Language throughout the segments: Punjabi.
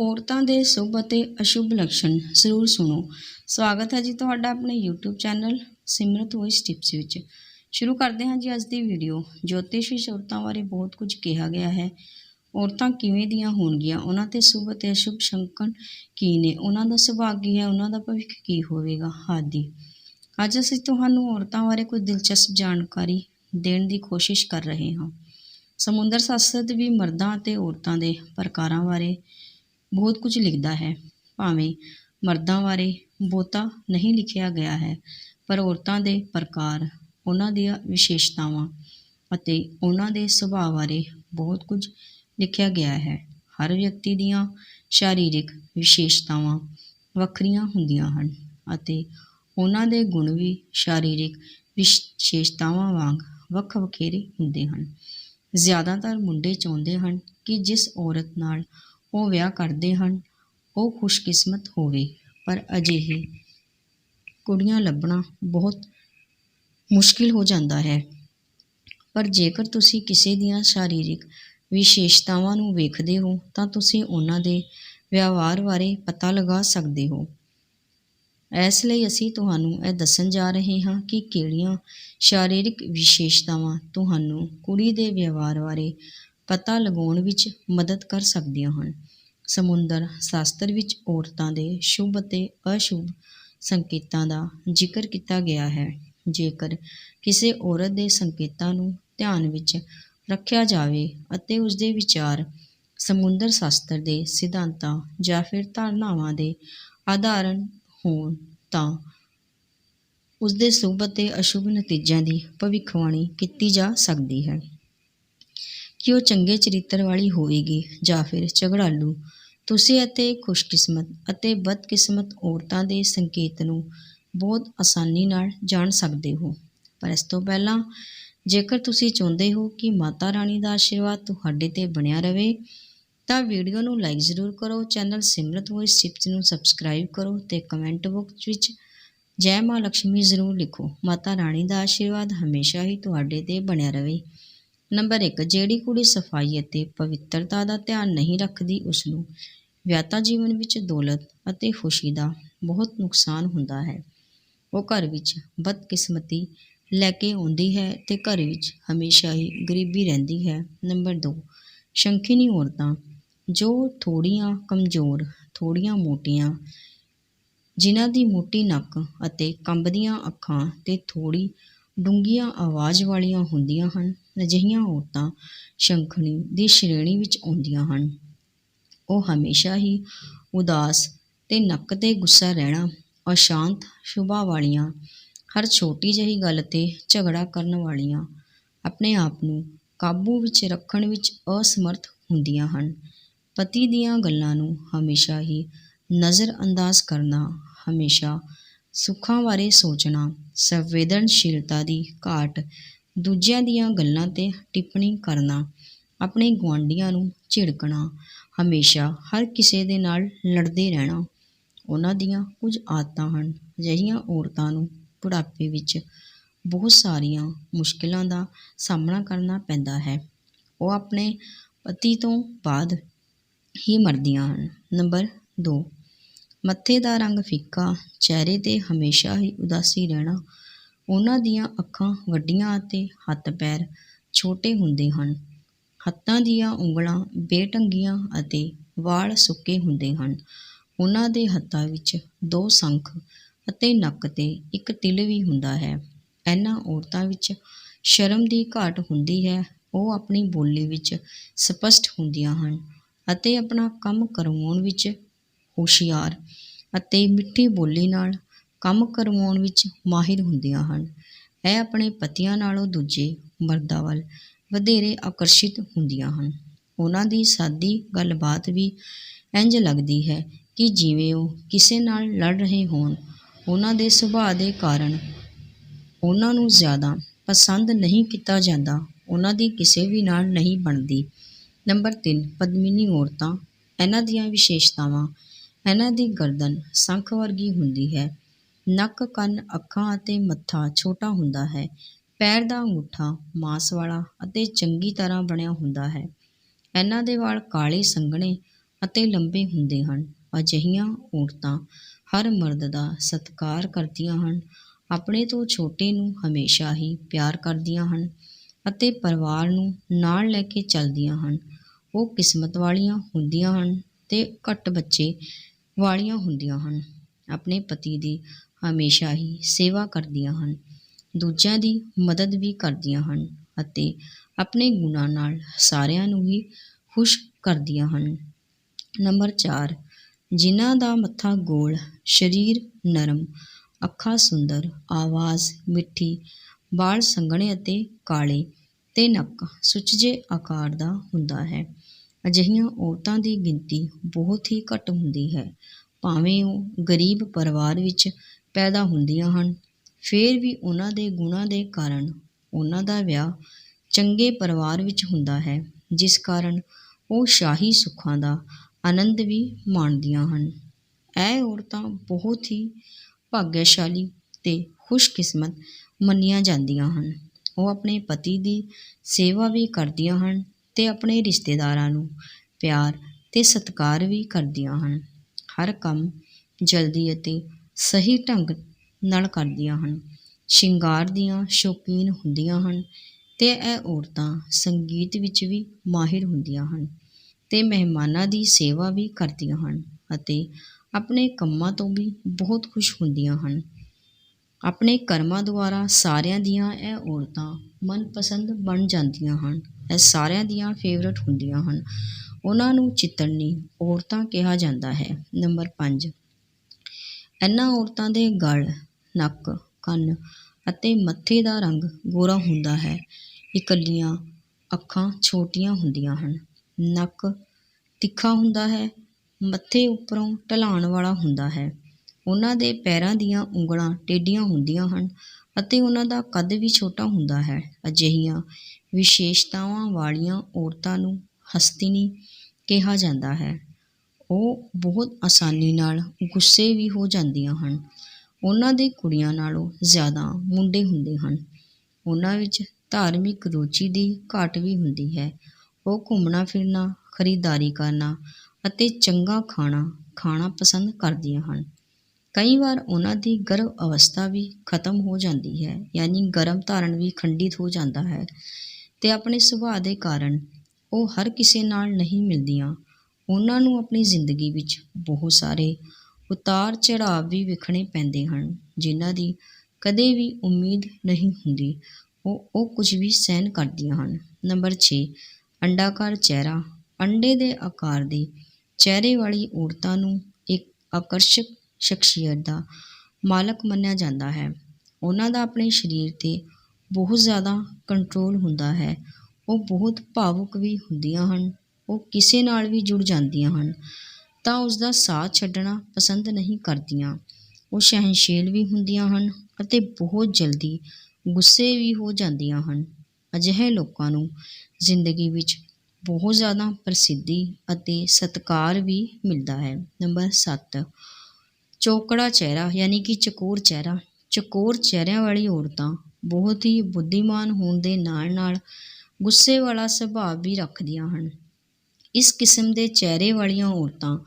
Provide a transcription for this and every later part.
ਔਰਤਾਂ ਦੇ ਸ਼ੁਭ ਅਤੇ ਅਸ਼ੁਭ ਲੱਛਣ ਜ਼ਰੂਰ ਸੁਣੋ। ਸਵਾਗਤ ਹੈ ਜੀ ਤੁਹਾਡਾ ਆਪਣੇ YouTube channel Simrat voice tips ਵਿੱਚ। ਸ਼ੁਰੂ ਕਰਦੇ ਹਾਂ ਜੀ ਅੱਜ ਦੀ ਵੀਡੀਓ ਜੋਤਿਸ਼ ਵਿੱਚ ਔਰਤਾਂ ਬਾਰੇ ਬਹੁਤ ਕੁਝ ਕਿਹਾ ਗਿਆ ਹੈ। ਔਰਤਾਂ ਕਿਵੇਂ ਦੀਆਂ ਹੋਣਗੀਆਂ? ਉਹਨਾਂ ਤੇ ਸ਼ੁਭ ਅਤੇ ਅਸ਼ੁਭ ਸ਼ੰਕਣ ਕੀ ਨੇ? ਉਹਨਾਂ ਦਾ ਸੁਭਾਗ ਕੀ ਹੈ? ਉਹਨਾਂ ਦਾ ਭਵਿੱਖ ਕੀ ਹੋਵੇਗਾ? ਆਦਿ। ਅੱਜ ਅਸੀਂ ਤੁਹਾਨੂੰ ਔਰਤਾਂ ਬਾਰੇ ਕੁਝ ਦਿਲਚਸਪ ਜਾਣਕਾਰੀ ਦੇਣ ਦੀ ਕੋਸ਼ਿਸ਼ ਕਰ ਰਹੇ ਹਾਂ। ਸਮੁੰਦਰ ਸ਼ਾਸਤਰ ਵੀ ਮਰਦਾਂ ਅਤੇ ਔਰਤਾਂ ਦੇ ਪ੍ਰਕਾਰਾਂ ਬਾਰੇ ਬਹੁਤ ਕੁਝ ਲਿਖਦਾ ਹੈ। ਭਾਵੇਂ ਮਰਦਾਂ ਬਾਰੇ ਬਹੁਤਾ ਨਹੀਂ ਲਿਖਿਆ ਗਿਆ ਹੈ, ਪਰ ਔਰਤਾਂ ਦੇ ਪ੍ਰਕਾਰ, ਉਹਨਾਂ ਦੀਆਂ ਵਿਸ਼ੇਸ਼ਤਾਵਾਂ ਅਤੇ ਉਹਨਾਂ ਦੇ ਸੁਭਾਅ ਬਾਰੇ ਬਹੁਤ ਕੁਝ ਲਿਖਿਆ ਗਿਆ ਹੈ। ਹਰ ਵਿਅਕਤੀ ਦੀਆਂ ਸਰੀਰਕ ਵਿਸ਼ੇਸ਼ਤਾਵਾਂ ਵੱਖਰੀਆਂ ਹੁੰਦੀਆਂ ਹਨ ਅਤੇ ਉਹਨਾਂ ਦੇ ਗੁਣ ਵੀ ਸਰੀਰਕ ਵਿਸ਼ੇਸ਼ਤਾਵਾਂ ਵਾਂਗ ਵੱਖ ਵਖੇਰੇ ਹੁੰਦੇ ਹਨ। ਜ਼ਿਆਦਾਤਰ ਮੁੰਡੇ ਚਾਹੁੰਦੇ ਹਨ ਕਿ ਜਿਸ ਔਰਤ ਨਾਲ ਉਹ ਵਿਆਹ ਕਰਦੇ ਹਨ। ਉਹ ਖੁਸ਼ਕਿਸਮਤ ਹੋਵੇ, ਪਰ ਅਜਿਹੇ ਕੁੜੀਆਂ ਲੱਭਣਾ ਬਹੁਤ ਮੁਸ਼ਕਿਲ ਹੋ ਜਾਂਦਾ ਹੈ। ਪਰ ਜੇਕਰ ਤੁਸੀਂ ਕਿਸੇ ਦੀਆਂ ਸਰੀਰਕ ਵਿਸ਼ੇਸ਼ਤਾਵਾਂ ਨੂੰ ਵੇਖਦੇ ਹੋ, ਤਾਂ ਤੁਸੀਂ ਉਹਨਾਂ ਦੇ ਵਿਵਹਾਰ ਬਾਰੇ ਪਤਾ ਲਗਾ ਸਕਦੇ ਹੋ। ਇਸ ਲਈ ਅਸੀਂ ਤੁਹਾਨੂੰ ਇਹ ਦੱਸਣ ਜਾ ਰਹੇ ਹਾਂ ਕਿ ਕਿਹੜੀਆਂ ਸਰੀਰਕ ਵਿਸ਼ੇਸ਼ਤਾਵਾਂ ਤੁਹਾਨੂੰ ਕੁੜੀ ਦੇ ਵਿਵਹਾਰ ਬਾਰੇ ਪਤਾ ਲਗਾਉਣ ਵਿੱਚ ਮਦਦ ਕਰ ਸਕਦੀਆਂ ਹਨ। ਸਮੁੰਦਰ ਸ਼ਾਸਤਰ ਵਿੱਚ ਔਰਤਾਂ ਦੇ ਸ਼ੁਭ ਅਤੇ ਅਸ਼ੁਭ ਸੰਕੇਤਾਂ ਦਾ ਜ਼ਿਕਰ ਕੀਤਾ ਗਿਆ ਹੈ। ਜੇਕਰ ਕਿਸੇ ਔਰਤ ਦੇ ਸੰਕੇਤਾਂ ਨੂੰ ਧਿਆਨ ਵਿੱਚ ਰੱਖਿਆ ਜਾਵੇ ਅਤੇ ਉਸ ਦੇ ਵਿਚਾਰ ਸਮੁੰਦਰ ਸ਼ਾਸਤਰ ਦੇ ਸਿਧਾਂਤਾਂ ਜਾਂ ਫਿਰ ਧਾਰਨਾਵਾਂ ਦੇ ਆਧਾਰਨ ਹੋਣ, ਤਾਂ ਉਸ ਦੇ ਸ਼ੁਭ ਅਤੇ ਅਸ਼ੁਭ ਨਤੀਜਿਆਂ ਦੀ ਭਵਿੱਖਬਾਣੀ ਕੀਤੀ ਜਾ ਸਕਦੀ ਹੈ। ਕਿ ਉਹ ਚੰਗੇ ਚਰਿੱਤਰ ਵਾਲੀ ਹੋਵੇਗੀ ਜਾਂ ਫਿਰ ਝਗੜਾਲੂ ਤੁਸੀਂ ਅਤੇ ਖੁਸ਼ਕਿਸਮਤ ਅਤੇ ਬਦਕਿਸਮਤ ਔਰਤਾਂ ਦੇ ਸੰਕੇਤ ਨੂੰ ਬਹੁਤ ਆਸਾਨੀ ਨਾਲ ਜਾਣ ਸਕਦੇ ਹੋ। ਪਰ ਇਸ ਤੋਂ ਪਹਿਲਾਂ, ਜੇਕਰ ਤੁਸੀਂ ਚਾਹੁੰਦੇ ਹੋ ਕਿ ਮਾਤਾ ਰਾਣੀ ਦਾ ਆਸ਼ੀਰਵਾਦ ਤੁਹਾਡੇ ਤੇ ਬਣਿਆ ਰਹੇ, ਤਾਂ ਵੀਡੀਓ ਨੂੰ ਲਾਈਕ ਜ਼ਰੂਰ ਕਰੋ, ਚੈਨਲ ਸਿਮਰਤ ਵੌਇਸ ਟਿਪਸ ਨੂੰ ਸਬਸਕ੍ਰਾਈਬ ਕਰੋ ਤੇ ਕਮੈਂਟ ਬਾਕਸ ਵਿੱਚ ਜੈ ਮਾਂ ਲక్ష్ਮੀ ਜ਼ਰੂਰ ਲਿਖੋ। ਮਾਤਾ ਰਾਣੀ ਦਾ ਆਸ਼ੀਰਵਾਦ ਹਮੇਸ਼ਾ ਹੀ ਤੁਹਾਡੇ ਤੇ ਬਣਿਆ ਰਹੇ। ਨੰਬਰ 1 ਜਿਹੜੀ ਕੁੜੀ ਸਫ਼ਾਈ ਅਤੇ ਪਵਿੱਤਰਤਾ ਦਾ ਧਿਆਨ ਨਹੀਂ ਰੱਖਦੀ, ਉਸ ਨੂੰ ਵਿਆਹਤਾ ਜੀਵਨ ਵਿੱਚ ਦੌਲਤ ਅਤੇ ਖੁਸ਼ੀ ਦਾ ਬਹੁਤ ਨੁਕਸਾਨ ਹੁੰਦਾ ਹੈ। ਉਹ ਘਰ ਵਿੱਚ ਬਦਕਿਸਮਤੀ ਲੈ ਕੇ ਆਉਂਦੀ ਹੈ ਤੇ ਘਰ ਵਿੱਚ ਹਮੇਸ਼ਾ ਹੀ ਗਰੀਬੀ ਰਹਿੰਦੀ ਹੈ। ਨੰਬਰ 2 ਸ਼ੰਖਿਨੀ ਔਰਤਾਂ ਜੋ ਥੋੜੀਆਂ ਕਮਜ਼ੋਰ ਥੋੜੀਆਂ ਮੋਟੀਆਂ, ਜਿਨ੍ਹਾਂ ਦੀ ਮੋਟੀ ਨੱਕ ਅਤੇ ਕੰਬਦੀਆਂ ਅੱਖਾਂ ਤੇ ਥੋੜੀ ਡੂੰਘੀਆਂ ਆਵਾਜ਼ ਵਾਲੀਆਂ ਹੁੰਦੀਆਂ ਹਨ, ਅਜਿਹੀਆਂ ਔਰਤਾਂ ਸ਼ੰਖਣੀ ਦੀ ਸ਼੍ਰੇਣੀ ਵਿੱਚ ਆਉਂਦੀਆਂ ਹਨ। ਉਹ ਹਮੇਸ਼ਾ ਹੀ ਉਦਾਸ ਤੇ ਨੱਕ ਤੇ ਗੁੱਸਾ ਰਹਿਣਾ, ਅਸ਼ਾਂਤ ਸੁਭਾਅ ਵਾਲੀਆਂ, ਹਰ ਛੋਟੀ ਜਿਹੀ ਗੱਲ ਤੇ ਝਗੜਾ ਕਰਨ ਵਾਲੀਆਂ ਆਪਣੇ ਆਪ ਨੂੰ ਕਾਬੂ ਵਿੱਚ ਰੱਖਣ ਵਿੱਚ ਅਸਮਰਥ ਹੁੰਦੀਆਂ ਹਨ। ਪਤੀ ਦੀਆਂ ਗੱਲਾਂ ਨੂੰ ਹਮੇਸ਼ਾ ਹੀ ਨਜ਼ਰ ਅੰਦਾਜ਼ ਕਰਨਾ, ਹਮੇਸ਼ਾ ਸੁੱਖਾਂ ਬਾਰੇ ਸੋਚਣਾ, ਸੰਵੇਦਨਸ਼ੀਲਤਾ ਦੀ ਘਾਟ, ਦੂਜਿਆਂ ਦੀਆਂ ਗੱਲਾਂ ਤੇ ਟਿੱਪਣੀ ਕਰਨਾ, ਆਪਣੇ ਗੁਆਂਢੀਆਂ ਨੂੰ ਝਿੜਕਣਾ ਹਮੇਸ਼ਾ ਹਰ ਕਿਸੇ ਦੇ ਨਾਲ ਲੜਦੇ ਰਹਿਣਾ ਉਹਨਾਂ ਦੀਆਂ ਕੁਝ ਆਦਤਾਂ ਹਨ। ਅਜਿਹੀਆਂ ਔਰਤਾਂ ਨੂੰ ਬੁਢਾਪੇ ਵਿੱਚ ਬਹੁਤ ਸਾਰੀਆਂ ਮੁਸ਼ਕਿਲਾਂ ਦਾ ਸਾਹਮਣਾ ਕਰਨਾ ਪੈਂਦਾ ਹੈ। ਉਹ ਆਪਣੇ ਪਤੀ ਤੋਂ ਬਾਅਦ ਹੀ ਮਰਦੀਆਂ ਹਨ। ਨੰਬਰ 2 ਮੱਥੇ ਦਾ ਰੰਗ ਫਿੱਕਾ, ਚਿਹਰੇ ਤੇ ਹਮੇਸ਼ਾ ਹੀ ਉਦਾਸੀ ਰਹਿਣਾ ਉਹਨਾਂ ਦੀਆਂ ਅੱਖਾਂ ਵੱਡੀਆਂ ਅਤੇ ਹੱਥ ਪੈਰ ਛੋਟੇ ਹੁੰਦੇ ਹਨ। ਹੱਥਾਂ ਦੀਆਂ ਉਂਗਲਾਂ ਬੇਢੰਗੀਆਂ ਅਤੇ ਵਾਲ ਸੁੱਕੇ ਹੁੰਦੇ ਹਨ। ਉਹਨਾਂ ਦੇ ਹੱਥਾਂ ਵਿੱਚ ਦੋ ਸੰਖ ਅਤੇ ਨੱਕ ਤੇ ਇੱਕ ਤਿਲ ਵੀ ਹੁੰਦਾ ਹੈ। ਇਹਨਾਂ ਔਰਤਾਂ ਵਿੱਚ ਸ਼ਰਮ ਦੀ ਘਾਟ ਹੁੰਦੀ ਹੈ। ਉਹ ਆਪਣੀ ਬੋਲੀ ਵਿੱਚ ਸਪਸ਼ਟ ਹੁੰਦੀਆਂ ਹਨ ਅਤੇ ਆਪਣਾ ਕੰਮ ਕਰਵਾਉਣ ਵਿੱਚ ਹੋਸ਼ਿਆਰ ਅਤੇ ਮਿੱਠੀ ਬੋਲੀ ਨਾਲ ਕੰਮ ਕਰਵਾਉਣ ਵਿੱਚ ਮਾਹਿਰ ਹੁੰਦੀਆਂ ਹਨ। ਇਹ ਆਪਣੇ ਪਤੀਆਂ ਨਾਲੋਂ ਦੂਜੇ ਮਰਦਾਂ ਵੱਲ ਵਧੇਰੇ ਆਕਰਸ਼ਿਤ ਹੁੰਦੀਆਂ ਹਨ। ਉਹਨਾਂ ਦੀ ਸਾਦੀ ਗੱਲਬਾਤ ਵੀ ਇੰਝ ਲੱਗਦੀ ਹੈ ਕਿ ਜਿਵੇਂ ਉਹ ਕਿਸੇ ਨਾਲ ਲੜ ਰਹੇ ਹੋਣ, ਉਹਨਾਂ ਦੇ ਸੁਭਾਅ ਦੇ ਕਾਰਨ ਉਹਨਾਂ ਨੂੰ ਜ਼ਿਆਦਾ ਪਸੰਦ ਨਹੀਂ ਕੀਤਾ ਜਾਂਦਾ, ਉਹਨਾਂ ਦੀ ਕਿਸੇ ਵੀ ਨਾਲ ਨਹੀਂ ਬਣਦੀ। ਨੰਬਰ 3 ਪਦਮਿਨੀ ਔਰਤਾਂ। ਇਹਨਾਂ ਦੀਆਂ ਵਿਸ਼ੇਸ਼ਤਾਵਾਂ, ਇਹਨਾਂ ਦੀ ਗਰਦਨ ਸੰਖ ਵਰਗੀ ਹੁੰਦੀ ਹੈ। ਨੱਕ, ਕੰਨ, ਅੱਖਾਂ ਅਤੇ ਮੱਥਾ ਛੋਟਾ ਹੁੰਦਾ ਹੈ। ਪੈਰ ਦਾ ਅੰਗੂਠਾ ਮਾਸ ਵਾਲਾ ਅਤੇ ਚੰਗੀ ਤਰ੍ਹਾਂ ਬਣਿਆ ਹੁੰਦਾ ਹੈ। ਇਹਨਾਂ ਦੇ ਵਾਲ ਕਾਲੇ, ਸੰਘਣੇ ਅਤੇ ਲੰਬੇ ਹੁੰਦੇ ਹਨ। ਅਜਿਹੀਆਂ ਔਰਤਾਂ ਹਰ ਮਰਦ ਦਾ ਸਤਿਕਾਰ ਕਰਦੀਆਂ ਹਨ। ਆਪਣੇ ਤੋਂ ਛੋਟੇ ਨੂੰ ਹਮੇਸ਼ਾ ਹੀ ਪਿਆਰ ਕਰਦੀਆਂ ਹਨ ਅਤੇ ਪਰਿਵਾਰ ਨੂੰ ਨਾਲ ਲੈ ਕੇ ਚੱਲਦੀਆਂ ਹਨ। ਉਹ ਕਿਸਮਤ ਵਾਲੀਆਂ ਹੁੰਦੀਆਂ ਹਨ ਤੇ ਘੱਟ ਬੱਚੇ ਵਾਲੀਆਂ ਹੁੰਦੀਆਂ ਹਨ। ਆਪਣੇ ਪਤੀ ਦੀ ਹਮੇਸ਼ਾ ਹੀ ਸੇਵਾ ਕਰਦੀਆਂ ਹਨ। ਦੂਜਿਆਂ ਦੀ ਮਦਦ ਵੀ ਕਰਦੀਆਂ ਹਨ ਅਤੇ ਆਪਣੇ ਗੁਣਾਂ ਨਾਲ ਸਾਰਿਆਂ ਨੂੰ ਹੀ ਖੁਸ਼ ਕਰਦੀਆਂ ਹਨ। ਨੰਬਰ ਚਾਰ, ਜਿਨ੍ਹਾਂ ਦਾ ਮੱਥਾ ਗੋਲ, ਸਰੀਰ ਨਰਮ, ਅੱਖਾਂ ਸੁੰਦਰ, ਆਵਾਜ਼ ਮਿੱਠੀ, ਵਾਲ ਸੰਘਣੇ ਅਤੇ ਕਾਲੇ ਤੇ ਨੱਕ ਸੁਚੱਜੇ ਆਕਾਰ ਦਾ ਹੁੰਦਾ ਹੈ। ਅਜਿਹੀਆਂ ਔਰਤਾਂ ਦੀ ਗਿਣਤੀ ਬਹੁਤ ਹੀ ਘੱਟ ਹੁੰਦੀ ਹੈ, ਭਾਵੇਂ ਉਹ ਗਰੀਬ ਪਰਿਵਾਰ ਵਿੱਚ ਪੈਦਾ ਹੁੰਦੀਆਂ ਹਨ ਫਿਰ ਵੀ ਉਹਨਾਂ ਦੇ ਗੁਣਾਂ ਦੇ ਕਾਰਨ ਉਹਨਾਂ ਦਾ ਵਿਆਹ ਚੰਗੇ ਪਰਿਵਾਰ ਵਿੱਚ ਹੁੰਦਾ ਹੈ, ਜਿਸ ਕਾਰਨ ਉਹ ਸ਼ਾਹੀ ਸੁੱਖਾਂ ਦਾ ਆਨੰਦ ਵੀ ਮਾਣਦੀਆਂ ਹਨ। ਇਹ ਔਰਤਾਂ ਬਹੁਤ ਹੀ ਭਾਗਿਆਸ਼ਾਲੀ ਤੇ ਖੁਸ਼ਕਿਸਮਤ ਮੰਨੀਆਂ ਜਾਂਦੀਆਂ ਹਨ। ਉਹ ਆਪਣੇ ਪਤੀ ਦੀ ਸੇਵਾ ਵੀ ਕਰਦੀਆਂ ਹਨ ਤੇ ਆਪਣੇ ਰਿਸ਼ਤੇਦਾਰਾਂ ਨੂੰ ਪਿਆਰ ਤੇ ਸਤਿਕਾਰ ਵੀ ਕਰਦੀਆਂ ਹਨ। ਹਰ ਕੰਮ ਜਲਦੀ ਅਤੇ ਸਹੀ ਢੰਗ ਨਾਲ ਕਰਦੀਆਂ ਹਨ। ਸ਼ਿੰਗਾਰ ਦੀਆਂ ਸ਼ੌਕੀਨ ਹੁੰਦੀਆਂ ਹਨ ਤੇ ਇਹ ਔਰਤਾਂ ਸੰਗੀਤ ਵਿੱਚ ਵੀ ਮਾਹਿਰ ਹੁੰਦੀਆਂ ਹਨ ਤੇ ਮਹਿਮਾਨਾਂ ਦੀ ਸੇਵਾ ਵੀ ਕਰਦੀਆਂ ਹਨ ਅਤੇ ਆਪਣੇ ਕੰਮਾਂ ਤੋਂ ਵੀ ਬਹੁਤ ਖੁਸ਼ ਹੁੰਦੀਆਂ ਹਨ। ਆਪਣੇ ਕਰਮਾਂ ਦੁਆਰਾ ਸਾਰਿਆਂ ਦੀਆਂ ਇਹ ਔਰਤਾਂ ਮਨਪਸੰਦ ਬਣ ਜਾਂਦੀਆਂ ਹਨ। ਇਹ ਸਾਰਿਆਂ ਦੀਆਂ ਫੇਵਰਟ ਹੁੰਦੀਆਂ ਹਨ। ਉਹਨਾਂ ਨੂੰ ਚਿੱਤਰਨੀ ਔਰਤਾਂ ਕਿਹਾ ਜਾਂਦਾ ਹੈ। ਨੰਬਰ 5 ਇਹਨਾਂ ਔਰਤਾਂ ਦੇ ਗਲ ਨੱਕ, ਕੰਨ ਅਤੇ ਮੱਥੇ ਦਾ ਰੰਗ ਗੋਰਾ ਹੁੰਦਾ ਹੈ। ਇਕੱਲੀਆਂ ਅੱਖਾਂ ਛੋਟੀਆਂ ਹੁੰਦੀਆਂ ਹਨ। ਨੱਕ ਤਿੱਖਾ ਹੁੰਦਾ ਹੈ, ਮੱਥੇ ਉੱਪਰੋਂ ਢਲਾਣ ਵਾਲਾ ਹੁੰਦਾ ਹੈ। ਉਹਨਾਂ ਦੇ ਪੈਰਾਂ ਦੀਆਂ ਉਂਗਲਾਂ ਟੇਢੀਆਂ ਹੁੰਦੀਆਂ ਹਨ ਅਤੇ ਉਹਨਾਂ ਦਾ ਕੱਦ ਵੀ ਛੋਟਾ ਹੁੰਦਾ ਹੈ। ਅਜਿਹੀਆਂ ਵਿਸ਼ੇਸ਼ਤਾਵਾਂ ਵਾਲੀਆਂ ਔਰਤਾਂ ਨੂੰ ਹਸਤਿਨੀ ਕਿਹਾ ਜਾਂਦਾ ਹੈ। ਉਹ ਬਹੁਤ ਆਸਾਨੀ ਨਾਲ ਗੁੱਸੇ ਵੀ ਹੋ ਜਾਂਦੀਆਂ ਹਨ। ਉਹਨਾਂ ਦੇ ਕੁੜੀਆਂ ਨਾਲੋਂ ਜ਼ਿਆਦਾ ਮੁੰਡੇ ਹੁੰਦੇ ਹਨ। ਉਹਨਾਂ ਵਿੱਚ ਧਾਰਮਿਕ ਰੁਚੀ ਦੀ ਘਾਟ ਵੀ ਹੁੰਦੀ ਹੈ। ਉਹ ਘੁੰਮਣਾ ਫਿਰਨਾ, ਖਰੀਦਦਾਰੀ ਕਰਨਾ ਅਤੇ ਚੰਗਾ ਖਾਣਾ ਖਾਣਾ ਪਸੰਦ ਕਰਦੀਆਂ ਹਨ। ਕਈ ਵਾਰ ਉਹਨਾਂ ਦੀ ਗਰਭ ਅਵਸਥਾ ਵੀ ਖਤਮ ਹੋ ਜਾਂਦੀ ਹੈ, ਯਾਨੀ ਗਰਭ ਧਾਰਨ ਵੀ ਖੰਡਿਤ ਹੋ ਜਾਂਦਾ ਹੈ ਅਤੇ ਆਪਣੇ ਸੁਭਾਅ ਦੇ ਕਾਰਨ ਉਹ ਹਰ ਕਿਸੇ ਨਾਲ ਨਹੀਂ ਮਿਲਦੀਆਂ। ਉਹਨਾਂ ਨੂੰ ਆਪਣੀ ਜ਼ਿੰਦਗੀ ਵਿੱਚ ਬਹੁਤ ਸਾਰੇ ਉਤਾਰ ਚੜਾਅ ਵੀ ਵੇਖਣੇ ਪੈਂਦੇ ਹਨ, ਜਿਨ੍ਹਾਂ ਦੀ ਕਦੇ ਵੀ ਉਮੀਦ ਨਹੀਂ ਹੁੰਦੀ। ਉਹ ਉਹ ਕੁਝ ਵੀ ਸਹਿਣ ਕਰਦੀਆਂ ਹਨ। ਨੰਬਰ 6 ਅੰਡਾਕਾਰ ਚਿਹਰਾ। ਅੰਡੇ ਦੇ ਆਕਾਰ ਦੇ ਚਿਹਰੇ ਵਾਲੀ ਔਰਤਾਂ ਨੂੰ ਇੱਕ ਆਕਰਸ਼ਕ ਸ਼ਖਸੀਅਤ ਦਾ ਮਾਲਕ ਮੰਨਿਆ ਜਾਂਦਾ ਹੈ। ਉਹਨਾਂ ਦਾ ਆਪਣੇ ਸਰੀਰ 'ਤੇ ਬਹੁਤ ਜ਼ਿਆਦਾ ਕੰਟਰੋਲ ਹੁੰਦਾ ਹੈ। ਉਹ ਬਹੁਤ ਭਾਵੁਕ ਵੀ ਹੁੰਦੀਆਂ ਹਨ। ਉਹ ਕਿਸੇ ਨਾਲ ਵੀ ਜੁੜ ਜਾਂਦੀਆਂ ਹਨ। ਤਾਂ ਉਸ ਦਾ ਸਾਥ ਛੱਡਣਾ ਪਸੰਦ ਨਹੀਂ ਕਰਦੀਆਂ। ਉਹ ਸਹਿਣਸ਼ੀਲ ਵੀ ਹੁੰਦੀਆਂ ਹਨ ਅਤੇ ਬਹੁਤ ਜਲਦੀ ਗੁੱਸੇ ਵੀ ਹੋ ਜਾਂਦੀਆਂ ਹਨ। ਅਜਿਹੇ ਲੋਕਾਂ ਨੂੰ ਜ਼ਿੰਦਗੀ ਵਿੱਚ ਬਹੁਤ ਜ਼ਿਆਦਾ ਪ੍ਰਸਿੱਧੀ ਅਤੇ ਸਤਿਕਾਰ ਵੀ ਮਿਲਦਾ ਹੈ। ਨੰਬਰ 7 ਚੌਕੜਾ ਚਿਹਰਾ ਯਾਨੀ ਕਿ ਚਕੋਰ ਚਿਹਰਾ। ਚਕੋਰ ਚਿਹਰਿਆਂ ਵਾਲੀ ਔਰਤਾਂ ਬਹੁਤ ਹੀ ਬੁੱਧੀਮਾਨ ਹੋਣ ਦੇ ਨਾਲ ਨਾਲ ਗੁੱਸੇ ਵਾਲਾ ਸੁਭਾਅ ਵੀ ਰੱਖਦੀਆਂ ਹਨ। ਇਸ ਕਿਸਮ ਦੇ ਚਿਹਰੇ ਵਾਲੀਆਂ ਔਰਤਾਂ,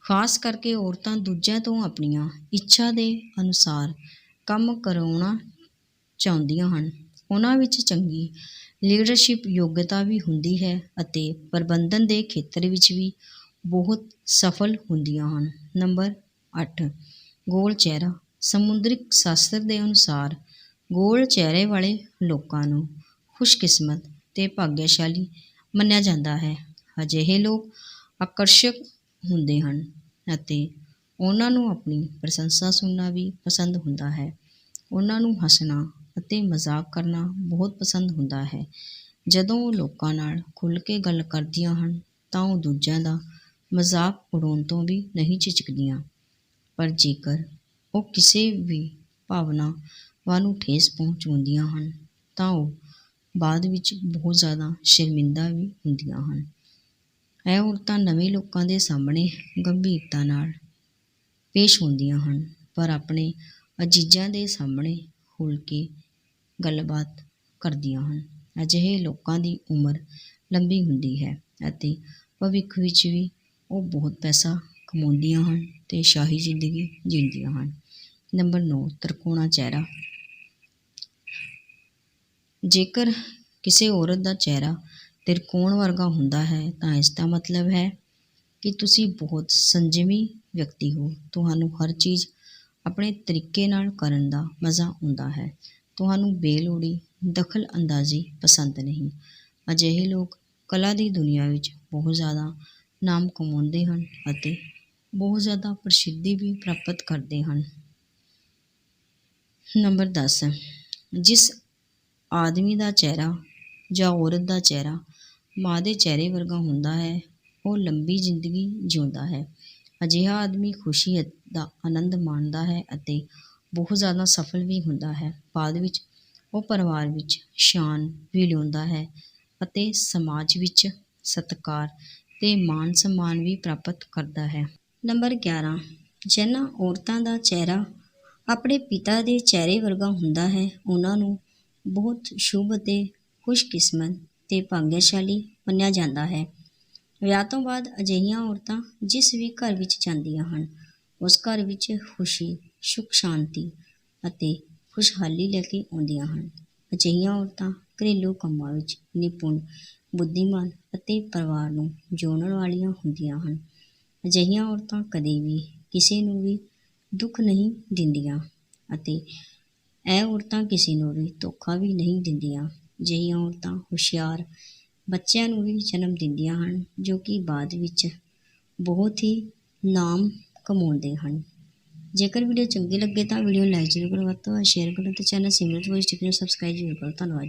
ਖਾਸ ਕਰਕੇ ਔਰਤਾਂ ਦੂਜਿਆਂ ਤੋਂ ਆਪਣੀਆਂ ਇੱਛਾ ਦੇ ਅਨੁਸਾਰ ਕੰਮ ਕਰਾਉਣਾ ਚਾਹੁੰਦੀਆਂ ਹਨ। ਉਹਨਾਂ ਵਿੱਚ ਚੰਗੀ ਲੀਡਰਸ਼ਿਪ ਯੋਗਤਾ ਵੀ ਹੁੰਦੀ ਹੈ ਅਤੇ ਪ੍ਰਬੰਧਨ ਦੇ ਖੇਤਰ ਵਿੱਚ ਵੀ ਬਹੁਤ ਸਫਲ ਹੁੰਦੀਆਂ ਹਨ। ਨੰਬਰ 8 ਗੋਲ ਚਿਹਰਾ। ਸਮੁੰਦਰਿਕ ਸ਼ਾਸਤਰ ਦੇ ਅਨੁਸਾਰ ਗੋਲ ਚਿਹਰੇ ਵਾਲੇ ਲੋਕਾਂ ਨੂੰ ਖੁਸ਼ਕਿਸਮਤ ਤੇ ਭਾਗਿਆਸ਼ਾਲੀ ਮੰਨਿਆ ਜਾਂਦਾ ਹੈ। ਅਜਿਹੇ ਲੋਕ ਆਕਰਸ਼ਕ ਹੁੰਦੇ ਹਨ ਅਤੇ ਉਹਨਾਂ ਨੂੰ ਆਪਣੀ ਪ੍ਰਸ਼ੰਸਾ ਸੁਣਨਾ ਵੀ ਪਸੰਦ ਹੁੰਦਾ ਹੈ। ਉਹਨਾਂ ਨੂੰ ਹੱਸਣਾ ਅਤੇ ਮਜ਼ਾਕ ਕਰਨਾ ਬਹੁਤ ਪਸੰਦ ਹੁੰਦਾ ਹੈ। ਜਦੋਂ ਉਹ ਲੋਕਾਂ ਨਾਲ ਖੁੱਲ੍ਹ ਕੇ ਗੱਲ ਕਰਦੀਆਂ ਹਨ, ਤਾਂ ਉਹ ਦੂਜਿਆਂ ਦਾ ਮਜ਼ਾਕ ਉਡਾਉਣ ਤੋਂ ਵੀ ਨਹੀਂ ਝਿਜਕਦੀਆਂ। ਪਰ ਜੇਕਰ ਉਹ ਕਿਸੇ ਵੀ ਭਾਵਨਾਵਾਂ ਨੂੰ ਠੇਸ ਪਹੁੰਚਾਉਂਦੀਆਂ ਹਨ, ਤਾਂ ਉਹ ਬਾਅਦ ਵਿੱਚ ਬਹੁਤ ਜ਼ਿਆਦਾ ਸ਼ਰਮਿੰਦਾ ਵੀ ਹੁੰਦੀਆਂ ਹਨ। ਇਹ ਔਰਤਾਂ ਨਵੇਂ ਲੋਕਾਂ ਦੇ ਸਾਹਮਣੇ ਗੰਭੀਰਤਾ ਨਾਲ ਪੇਸ਼ ਹੁੰਦੀਆਂ ਹਨ, ਪਰ ਆਪਣੇ ਅਜ਼ੀਜ਼ਾਂ ਦੇ ਸਾਹਮਣੇ ਖੁੱਲ੍ਹ ਕੇ ਗੱਲਬਾਤ ਕਰਦੀਆਂ ਹਨ। ਅਜਿਹੇ ਲੋਕਾਂ ਦੀ ਉਮਰ ਲੰਬੀ ਹੁੰਦੀ ਹੈ ਅਤੇ ਭਵਿੱਖ ਵਿੱਚ ਵੀ ਉਹ ਬਹੁਤ ਪੈਸਾ ਕਮਾਉਂਦੀਆਂ ਹਨ ਤੇ ਸ਼ਾਹੀ ਜ਼ਿੰਦਗੀ ਜੀਉਂਦੀਆਂ ਹਨ। ਨੰਬਰ 9 ਤਰਕੋਣਾ ਚਿਹਰਾ। ਜੇਕਰ ਕਿਸੇ ਔਰਤ ਦਾ ਚਿਹਰਾ ਤਿਰਕੋਣ ਵਰਗਾ ਹੁੰਦਾ ਹੈ, ਤਾਂ ਇਸ ਦਾ ਮਤਲਬ ਹੈ ਕਿ ਤੁਸੀਂ ਬਹੁਤ ਸੰਜਮੀ ਵਿਅਕਤੀ ਹੋ। ਤੁਹਾਨੂੰ ਹਰ ਚੀਜ਼ ਆਪਣੇ ਤਰੀਕੇ ਨਾਲ ਕਰਨ ਦਾ ਮਜ਼ਾ ਆਉਂਦਾ ਹੈ। ਤੁਹਾਨੂੰ ਬੇਲੋੜੀ, ਦਖਲ ਅੰਦਾਜ਼ੀ ਪਸੰਦ ਨਹੀਂ। ਅਜਿਹੇ ਲੋਕ ਕਲਾ ਦੀ ਦੁਨੀਆ ਵਿੱਚ ਬਹੁਤ ਜ਼ਿਆਦਾ ਨਾਮ ਕਮਾਉਂਦੇ ਹਨ ਅਤੇ ਬਹੁਤ ਜ਼ਿਆਦਾ ਪ੍ਰਸਿੱਧੀ ਵੀ ਪ੍ਰਾਪਤ ਕਰਦੇ ਹਨ। ਨੰਬਰ 10 ਜਿਸ ਆਦਮੀ ਦਾ ਚਿਹਰਾ ਜਾਂ ਔਰਤ ਦਾ ਚਿਹਰਾ ਮਾਂ ਦੇ ਚਿਹਰੇ ਵਰਗਾ ਹੁੰਦਾ ਹੈ, ਉਹ ਲੰਬੀ ਜ਼ਿੰਦਗੀ ਜਿਉਂਦਾ ਹੈ। ਅਜਿਹਾ ਆਦਮੀ ਖੁਸ਼ੀ ਦਾ ਆਨੰਦ ਮਾਣਦਾ ਹੈ ਅਤੇ ਬਹੁਤ ਜ਼ਿਆਦਾ ਸਫਲ ਵੀ ਹੁੰਦਾ ਹੈ। ਬਾਅਦ ਵਿੱਚ ਉਹ ਪਰਿਵਾਰ ਵਿੱਚ ਸ਼ਾਨ ਵੀ ਲਿਆਉਂਦਾ ਹੈ ਅਤੇ ਸਮਾਜ ਵਿੱਚ ਸਤਿਕਾਰ ਤੇ ਮਾਣ ਸਨਮਾਨ ਵੀ ਪ੍ਰਾਪਤ ਕਰਦਾ ਹੈ। ਨੰਬਰ 11 ਜਿਨ੍ਹਾਂ ਔਰਤਾਂ ਦਾ ਚਿਹਰਾ ਆਪਣੇ ਪਿਤਾ ਦੇ ਚਿਹਰੇ ਵਰਗਾ ਹੁੰਦਾ ਹੈ, ਉਹਨਾਂ ਨੂੰ ਬਹੁਤ ਸ਼ੁਭ ਅਤੇ ਖੁਸ਼ਕਿਸਮਤ ਤੇ ਭਾਗਿਆਸ਼ਾਲੀ ਮੰਨਿਆ ਜਾਂਦਾ ਹੈ। ਵਿਆਹ ਤੋਂ ਬਾਅਦ ਅਜਿਹੀਆਂ ਔਰਤਾਂ ਜਿਸ ਵੀ ਘਰ ਵਿੱਚ ਜਾਂਦੀਆਂ ਹਨ, ਉਸ ਘਰ ਵਿੱਚ ਖੁਸ਼ੀ, ਸੁਖ, ਸ਼ਾਂਤੀ ਅਤੇ ਖੁਸ਼ਹਾਲੀ ਲੈ ਕੇ ਆਉਂਦੀਆਂ ਹਨ। ਅਜਿਹੀਆਂ ਔਰਤਾਂ ਘਰੇਲੂ ਕੰਮਾਂ ਵਿੱਚ ਨਿਪੁੰਨ, ਬੁੱਧੀਮਾਨ ਅਤੇ ਪਰਿਵਾਰ ਨੂੰ ਜੋੜਨ ਵਾਲੀਆਂ ਹੁੰਦੀਆਂ ਹਨ। ਅਜਿਹੀਆਂ ਔਰਤਾਂ ਕਦੇ ਵੀ ਕਿਸੇ ਨੂੰ ਵੀ ਦੁੱਖ ਨਹੀਂ ਦਿੰਦੀਆਂ ਅਤੇ ਇਹ ਔਰਤਾਂ ਕਿਸੇ ਨੂੰ ਵੀ ਧੋਖਾ ਵੀ ਨਹੀਂ ਦਿੰਦੀਆਂ। ਅਜਿਹੀਆਂ ਔਰਤਾਂ ਹੁਸ਼ਿਆਰ ਬੱਚਿਆਂ ਨੂੰ ਵੀ ਜਨਮ ਦਿੰਦੀਆਂ ਹਨ, ਜੋ ਕਿ ਬਾਅਦ ਵਿੱਚ ਬਹੁਤ ਹੀ ਨਾਮ ਕਮਾਉਂਦੇ ਹਨ। ਜੇਕਰ ਵੀਡੀਓ ਚੰਗੀ ਲੱਗੇ ਤਾਂ ਵੀਡੀਓ ਲਾਈਕ ਜ਼ਰੂਰ ਕਰੋ, ਵੱਧ ਤੋਂ ਵੱਧ ਸ਼ੇਅਰ ਕਰੋ ਤੇ ਚੈਨਲ ਸਿਮਰਤ ਵੋਇਸ ਟਿਕ ਨੂੰ ਸਬਸਕ੍ਰਾਈਬ ਜ਼ਰੂਰ ਕਰੋ। ਧੰਨਵਾਦ।